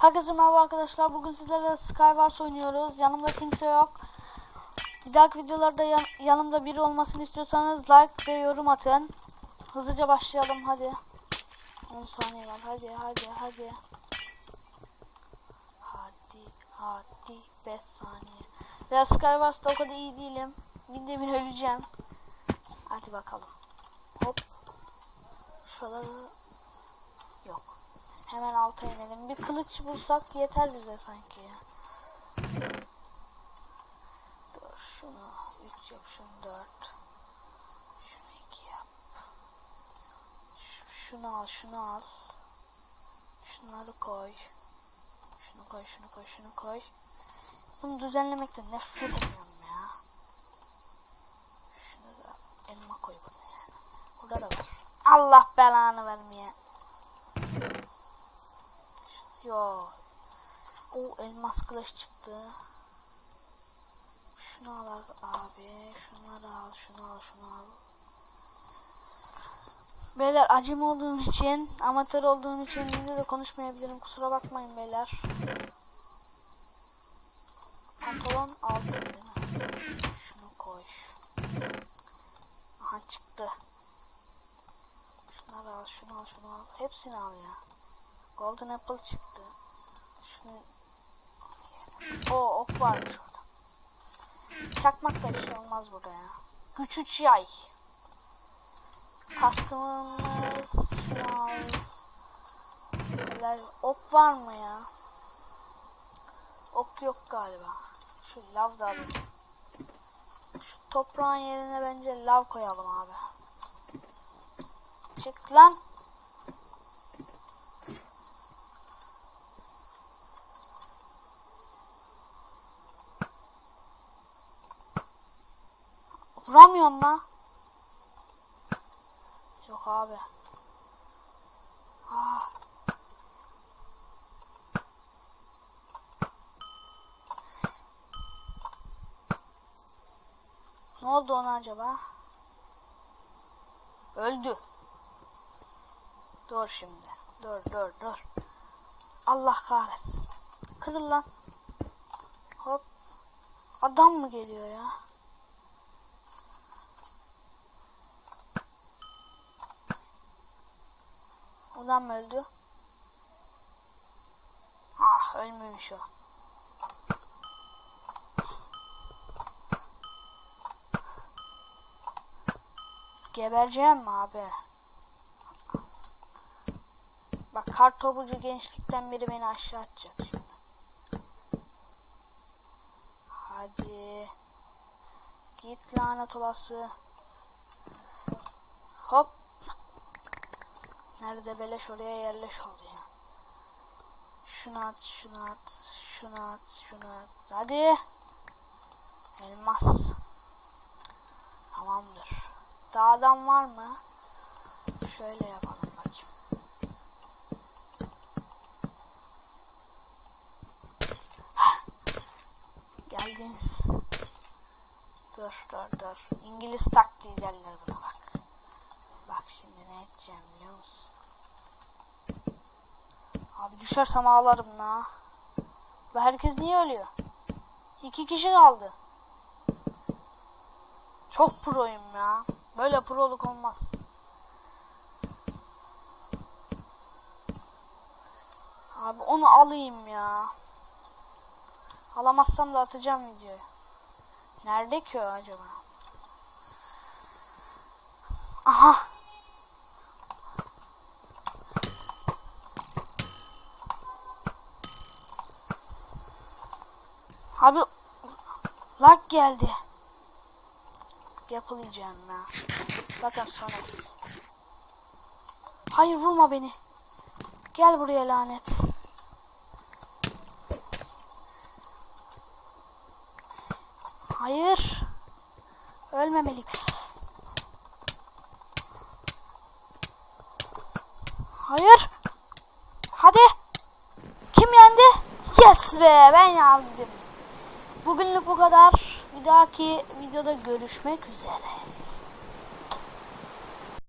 Herkese merhaba arkadaşlar. Bugün sizlerle Skywars oynuyoruz. Yanımda kimse yok. Bir videolarda yan- yanımda biri olmasını istiyorsanız like ve yorum atın. Hızlıca başlayalım hadi. 10 saniye var. Hadi hadi hadi. Hadi hadi 5 saniye. Ya Skywars'ta o kadar iyi değilim. Binde bir öleceğim. Hadi bakalım. Hop. Şuraları. Hemen alta inelim. Bir kılıç bulsak yeter bize sanki ya. Dur şunu 3 yap şunu 4. Şunu 2 yap. Şunu al şunu al. Şunları koy. Şunu koy şunu koy şunu koy. Bunu düzenlemekten nefret ediyorum ya. Şunu da elma koy buraya. yani. Burada da var. Allah belanı vermeye. Yo. O elmas kılıç çıktı. Şunu al abi. Şunları al. Şunu al. Şunu al. Beyler acım olduğum için, amatör olduğum için videoda konuşmayabilirim. Kusura bakmayın beyler. Pantolon altın değil? Şunu koy. Aha çıktı. Şunları al, şunu al, şunu al. Hepsini al ya. Golden Apple çıktı. Şunu... O ok varmış orada. Çakmak da bir şey olmaz burada ya. Güç üç yay. Kaskımız al. Neler- Ok var mı ya? Ok yok galiba. Şu lav da alayım. Şu toprağın yerine bence lav koyalım abi. Çık lan. Vuramıyorum lan. Yok abi. Ah. Ne oldu ona acaba? Öldü. Dur şimdi. Dur dur dur. Allah kahretsin. Kırıl lan. Hop. Adam mı geliyor ya? Adam öldü? Ah ölmemiş o. Gebereceğim mi abi? Bak kar topucu gençlikten biri beni aşağı atacak şimdi. Hadi. Git lanet olası. Hop. Nerede beleş oraya yerleş oldu ya. Şunu at, şunu at, şunu at, şunu at. Hadi. Elmas. Tamamdır. Dağdan var mı? Şöyle yapalım bakayım. Hah. Geldiniz. Dur dur dur. İngiliz taktiği derler buna bak. Bak şimdi ne edeceğim biliyor musun? Düşersem ağlarım la. Ve herkes niye ölüyor? İki kişi kaldı. Çok proyum ya. Böyle proluk olmaz. Abi onu alayım ya. Alamazsam da atacağım videoyu. Nerede ki o acaba? Aha. Abi lag geldi. Yapılayacağım ya. Zaten sonra. Hayır vurma beni. Gel buraya lanet. Hayır. Ölmemeliyim. Hayır. Hadi. Kim yendi? Yes be ben yendim. Bugünlük bu kadar. Bir dahaki videoda görüşmek üzere.